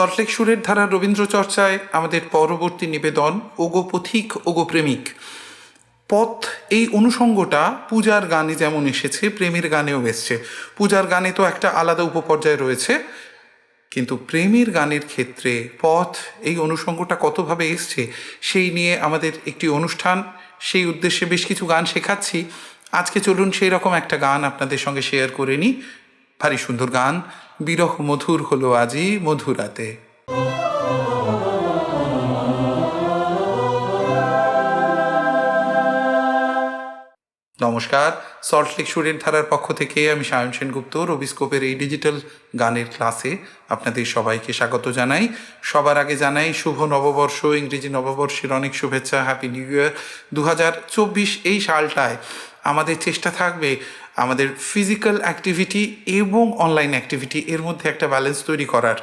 সল্টলেক সুরের ধারা রবীন্দ্র চর্চায় আমাদের পরবর্তী নিবেদন, ওগো পথিক, ওগো প্রেমিক পথ, এই অনুষঙ্গটা পূজার গানে যেমন এসেছে, প্রেমের গানেও এসছে। পূজার গানে তো একটা আলাদা উপপর্যায় রয়েছে, কিন্তু প্রেমের গানের ক্ষেত্রে পথ, এই অনুষঙ্গটা কতভাবে এসছে, সেই নিয়ে আমাদের একটি অনুষ্ঠান। সেই উদ্দেশ্যে বেশ কিছু গান শেখাচ্ছি। আজকে চলুন সেই রকম একটা গান আপনাদের সঙ্গে শেয়ার করে নিই। ভারী সুন্দর গান বিরহ মধুর হলো আজি মধুরাতে। নমস্কার সল্টলেক সুরের ধারার পক্ষ থেকে আমি সায়ন সেনগুপ্ত রবিস্কোপের এই ডিজিটাল গানের ক্লাসে আপনাদের সবাইকে স্বাগত জানাই। সবার আগে জানাই, শুভ নববর্ষ, ইংরেজি নববর্ষের অনেক শুভেচ্ছা হ্যাপি নিউ ইয়ার দু হাজার চব্বিশ এই সালটায় আমাদের চেষ্টা থাকবে আমাদের ফিজিক্যাল অ্যাক্টিভিটি এবং অনলাইন অ্যাক্টিভিটি এর মধ্যে একটা ব্যালেন্স তৈরি করার।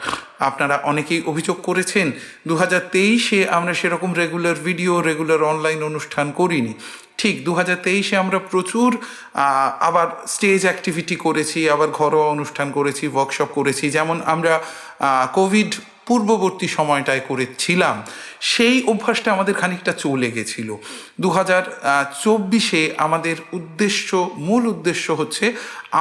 আপনারা অনেকেই অভিযোগ করেছেন দু হাজার তেইশে আমরা সেরকম রেগুলার ভিডিও রেগুলার অনলাইন অনুষ্ঠান করিনি। ঠিক দু হাজার তেইশে আমরা প্রচুর আবার স্টেজ অ্যাক্টিভিটি করেছি, আবার ঘরোয়া অনুষ্ঠান করেছি ওয়ার্কশপ করেছি। যেমন আমরা কোভিড পূর্ববর্তী সময়টায় করেছিলাম, সেই অভ্যাসটা আমাদের খানিকটা চলে গেছিল। দু হাজার চব্বিশে আমাদের উদ্দেশ্য, মূল উদ্দেশ্য হচ্ছে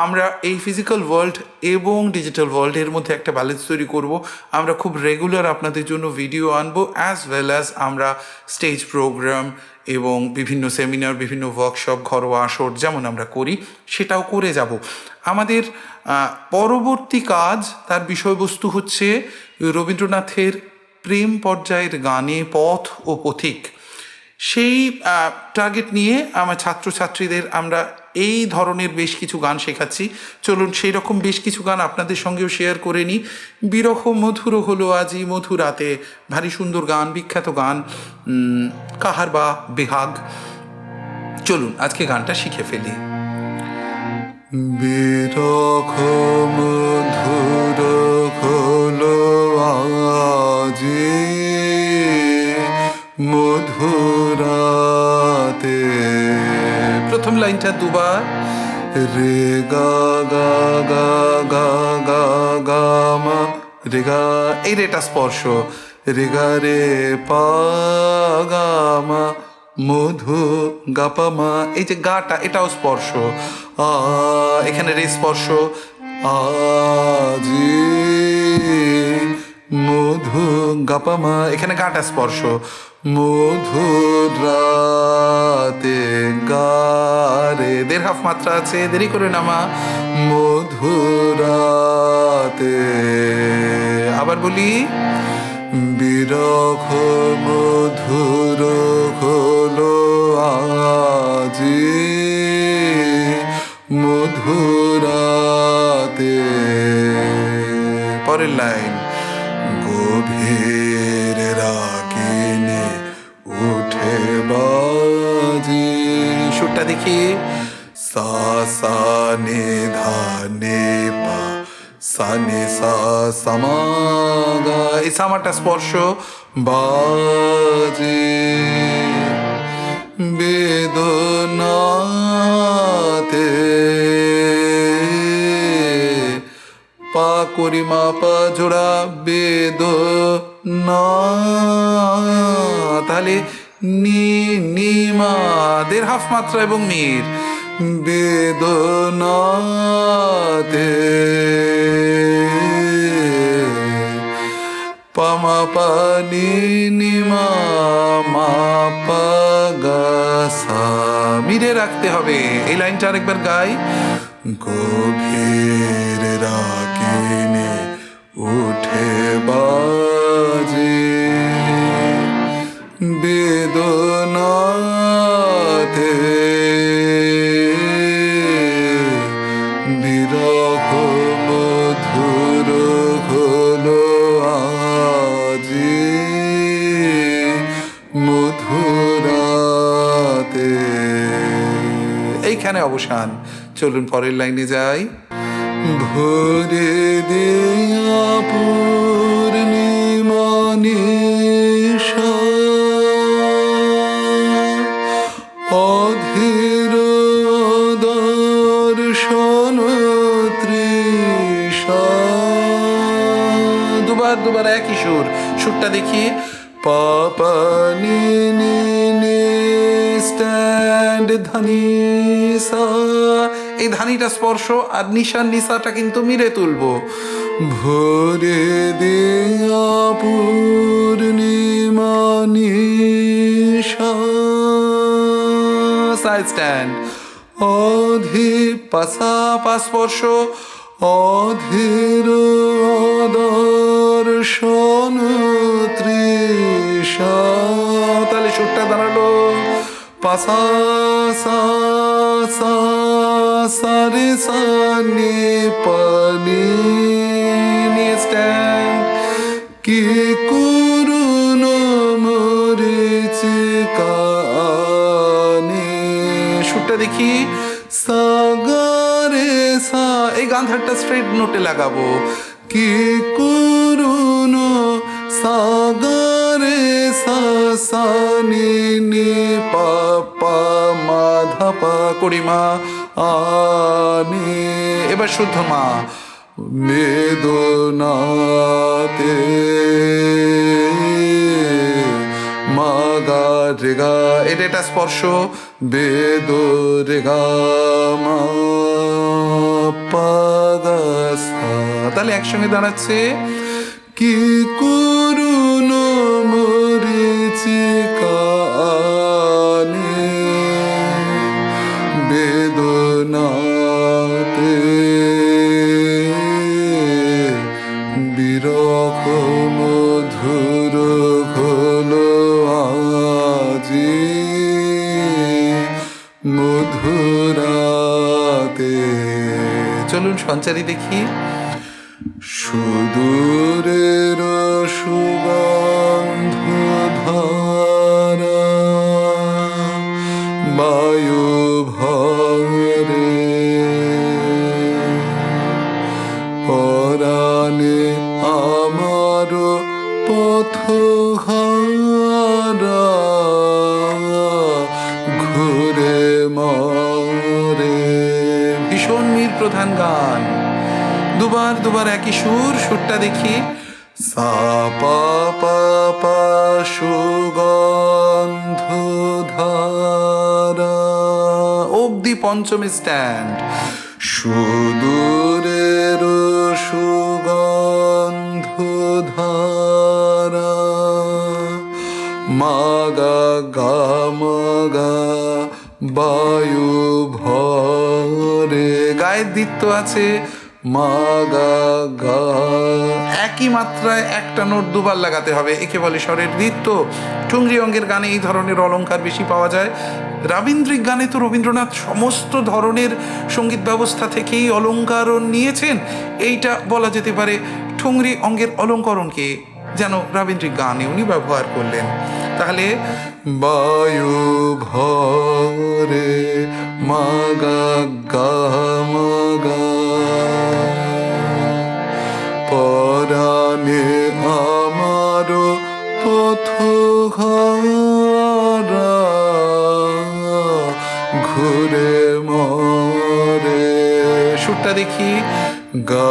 আমরা এই ফিজিক্যাল ওয়ার্ল্ড এবং ডিজিটাল ওয়ার্ল্ডের মধ্যে একটা ব্যালেন্স তৈরি করব। আমরা খুব রেগুলার আপনাদের জন্য ভিডিও আনব অ্যাজ ওয়েল অ্যাজ আমরা স্টেজ প্রোগ্রাম এবং বিভিন্ন সেমিনার বিভিন্ন ওয়ার্কশপ ঘরোয়া আসর যেমন আমরা করি, সেটাও করে যাব। আমাদের পরবর্তী কাজ, তার বিষয়বস্তু হচ্ছে রবীন্দ্রনাথের প্রেম পর্যায়ের গানে পথ ও পথিক। সেই টার্গেট নিয়ে আমার ছাত্রছাত্রীদের আমরা এই ধরনের বেশ কিছু গান শেখাচ্ছি। চলুন সেই রকম বেশ কিছু গান আপনাদের সঙ্গেও শেয়ার করে নিই। বিরহ মধুর হলো আজি মধুরাতে ভারী সুন্দর গান, বিখ্যাত গান কাহার বা বেহাগ। চলুন আজকে গানটা শিখে ফেলি। বিরখ রে গা গা গা গা গা গা, মা। রে গা, এই রেটা স্পর্শ। রে গা, রে পা, গা, মা। মধু, গা, পা, মা। এই যে গাটা, এটাও স্পর্শ। আ, এখানে রে স্পর্শ। আজি গাপামা এখানে গাটা স্পর্শ। মধুরাতে গারে, দেড় হাফ মাত্রা আছে, দেরি করে নামা। মধুরাতে আবার বলি বিরখ মধুর হলো আজি। মধুরাতে পরের লাইন। সামাগা। এই সামারটা স্পর্শ। বাজে বেদনাতে। পা করি মা, পা জোড়া বেদ না তাহলে নি নি মা দেড় হাফ মাত্রা এবং মির বেদনাতে পামা পানি নিমা মিরে রাখতে হবে। এই লাইনটা আরেকবার গাই। গভীর রাগিনে উঠে বাজে। বেদনাতে চলুন পরের লাইনে যাই। ভরে দুবার দুবার একই সুর। সুরটা দেখি। পাপা স্ট্যান্ড ধানি সা। এই ধানিটা স্পর্শ আর নিশার নিশাটা কিন্তু মিলে তুলব। ভোরে দেয়া পূর্ণিমা নিশা। সাইড স্ট্যান্ড অধি পাসা পা স্পর্শ অধীর দর্শন তৃষা। তাহলে সুরটা দাঁড়াল। সা সা সারে সানি পানি স্ট্যান্ড। কি করুন মরিচি কানে সুরটা দেখি। সাগরে সা, এই গান্ধারটা স্ট্রেট নোটে লাগাবো। কি করুন সাগরে সানি নি পাপা মাধপা করিমা আনি এবার মেদনাতে মা গা রেগা, এটা এটা স্পর্শ। বেদ রেগা মা পাগাসা তাহলে একসঙ্গে দাঁড়াচ্ছে। কি করুন দেখি। সুদূরের সুগন্ধ ধারা বায়ু দেখি। সা পা সুগন্ধ ধারা অব্দি পঞ্চম স্ট্যান্ড। সুদূরের সুগন্ধ ধারা মাগা গা মাগা বায়ু ভরে। গায়ের দিত্য আছে মাগা গা। একই মাত্রায় একটা নোট দুবার লাগাতে হবে। একে বলে স্বরের নৃত্য। ঠুংরি অঙ্গের গানে এই ধরনের অলঙ্কার বেশি পাওয়া যায়। রাবীন্দ্রিক গানে তো রবীন্দ্রনাথ সমস্ত ধরনের সংগীত ব্যবস্থা থেকেই অলঙ্কারণ নিয়েছেন। এইটা বলা যেতে পারে ঠুংরি অঙ্গের অলঙ্করণকে। যেন রাবীন্দ্রিক গানে উনি ব্যবহার করলেন। তাহলে, বায়ু ভরে মাগা গা মাগা, পরাণে আমার পথ ঘুরে মরে। সুরটা দেখি। গা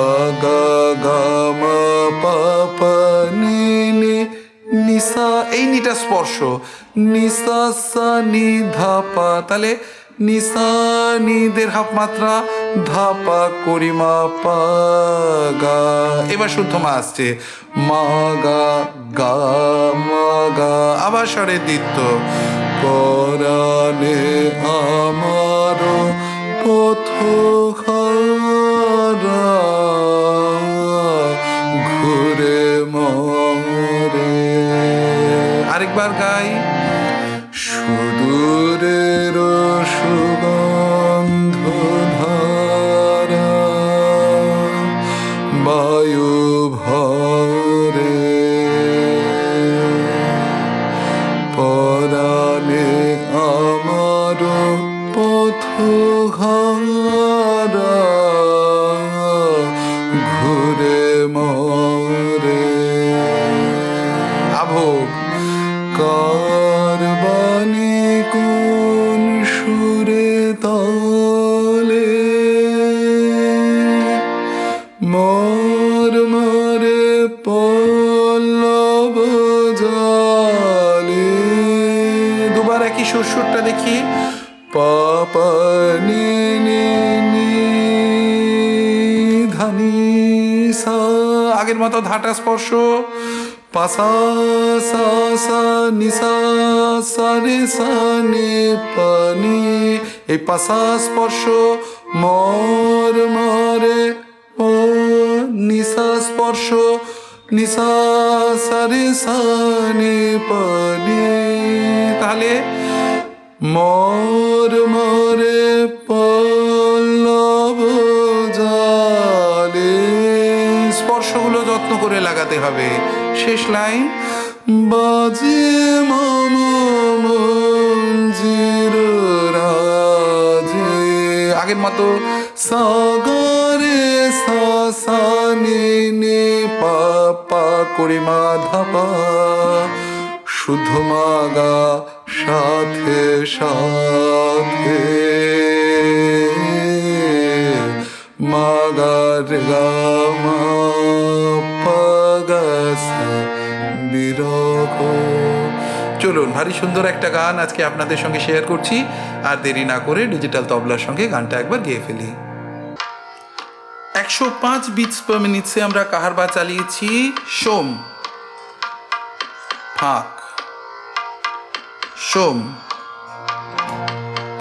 মা পা পা নি নি নিসা এই নিটা স্পর্শ। নিসা সা নি, ধা, পা, তাহলে নিসা নিদের হাফ মাত্রা ধাপা করিমা পা গা। এবার শুদ্ধ মা আসছে। মা, গা গা, মা, গা। আবার স্বরের দিত্য পরাণে আমার পথ হারা আরেকবার গাই। সুদূরের সুগন্ধ বায়ু ভরে পরাণে আমার পথ হারা ঘুরে মরে। আভোগ। কারবানি কোন সুরে তালে? মর মরে পর জালে। দুবার একই সুর সুরটা দেখি। পাপা নি ধানি আগের মতো ধাটা স্পর্শ। পাসা সা সা, নি, সা সা নি এই পাসা স্পর্শ, মর, মরে, ও নিসা স্পর্শ নিসা সা রে, সা, নি পানি তাহলে মোর, মোরে পল্লব স্পর্শগুলো যত্ন করে লাগাতে হবে। শেষ লাইন, বাজে মম আগের মতো সাগরে সাসানি নে পাপা করি মাধাপা শুদ্ধ মাগা সাথে সাথে। মাগার গামা পাগাসা চলুন, ভারী সুন্দর একটা গান আজকে আপনাদের সঙ্গে শেয়ার করছি। আর দেরি না করে ডিজিটাল তবলার সঙ্গে গানটা একবার গেয়ে ফেলি। একশো পাঁচ বিটস পার মিনিটসে আমরা কাহারবা চালিয়েছি? সোম। ফাঁক। সোম।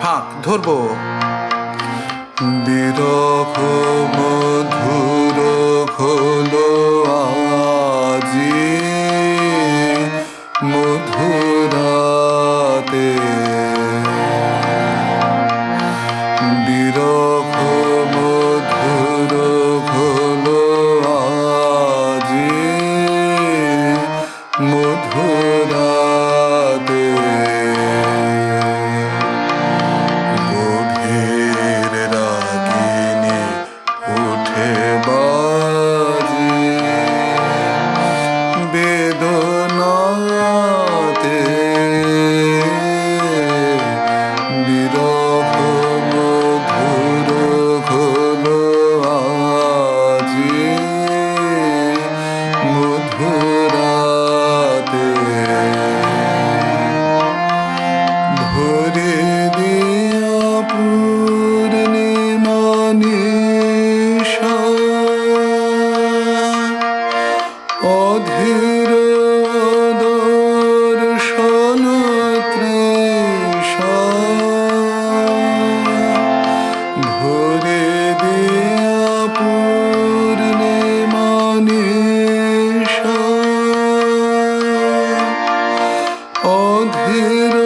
ফাঁক, ধরবো। বিরহ মধুর আজি মধুরাতে অধীর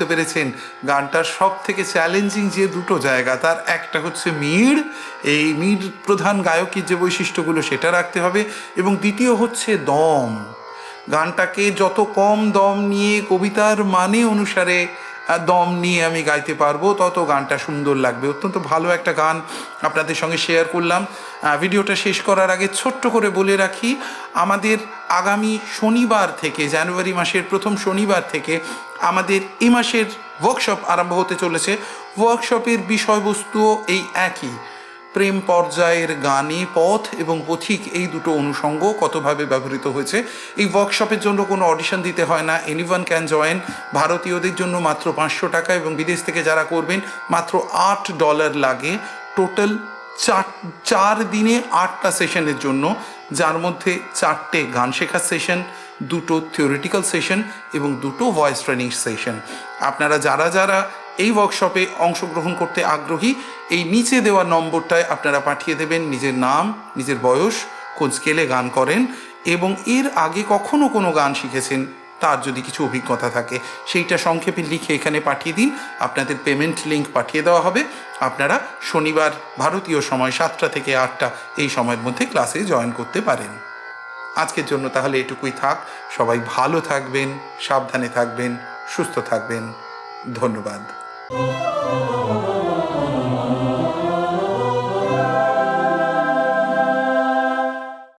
বুঝতে পেরেছেন। গানটার সব থেকে চ্যালেঞ্জিং যে দুটো জায়গা, তার একটা হচ্ছে মিড়। এই মিড় প্রধান গায়কের যে বৈশিষ্ট্যগুলো সেটা রাখতে হবে এবং দ্বিতীয় হচ্ছে দম। গানটাকে যত কম দম নিয়ে কবিতার মানে অনুসারে দম নিয়ে আমি গাইতে পারব, তত গানটা সুন্দর লাগবে। অত্যন্ত ভালো একটা গান আপনাদের সঙ্গে শেয়ার করলাম। ভিডিওটা শেষ করার আগে ছোট্ট করে বলে রাখি, আমাদের আগামী শনিবার থেকে, জানুয়ারি মাসের প্রথম শনিবার থেকে আমাদের এই মাসের ওয়ার্কশপ আরম্ভ হতে চলেছে। ওয়ার্কশপের বিষয়বস্তুও এই একই। প্রেম পর্যায়ের গানে পথ এবং পথিক এই দুটো অনুষঙ্গ কতভাবে ব্যবহৃত হয়েছে, এই ওয়ার্কশপের জন্য কোনো অডিশন দিতে হয় না। এনিওয়ান ক্যান জয়েন ভারতীয়দের জন্য মাত্র পাঁচশো টাকা এবং বিদেশ থেকে যারা করবেন, মাত্র আট ডলার লাগে। টোটাল চার চার দিনে আটটা সেশনের জন্য, যার মধ্যে চারটে গান শেখার সেশন দুটো থিওরিটিক্যাল সেশন এবং দুটো ভয়েস ট্রেনিং সেশন আপনারা যারা যারা এই ওয়ার্কশপে অংশগ্রহণ করতে আগ্রহী, এই নিচে দেওয়া নম্বরটায় আপনারা পাঠিয়ে দেবেন নিজের নাম, নিজের বয়স, কোন স্কেলে গান করেন এবং এর আগে কখনো কোনো গান শিখেছেন, তার যদি কিছু অভিজ্ঞতা থাকে, সেইটা সংক্ষেপে লিখে এখানে পাঠিয়ে দিন। আপনাদের পেমেন্ট লিঙ্ক পাঠিয়ে দেওয়া হবে। আপনারা শনিবার ভারতীয় সময় সাতটা থেকে আটটা এই সময়ের মধ্যে ক্লাসে জয়েন করতে পারেন। আজকের জন্য তাহলে এটুকুই থাক। সবাই ভালো থাকবেন সাবধানে থাকবেন সুস্থ থাকবেন। ধন্যবাদ।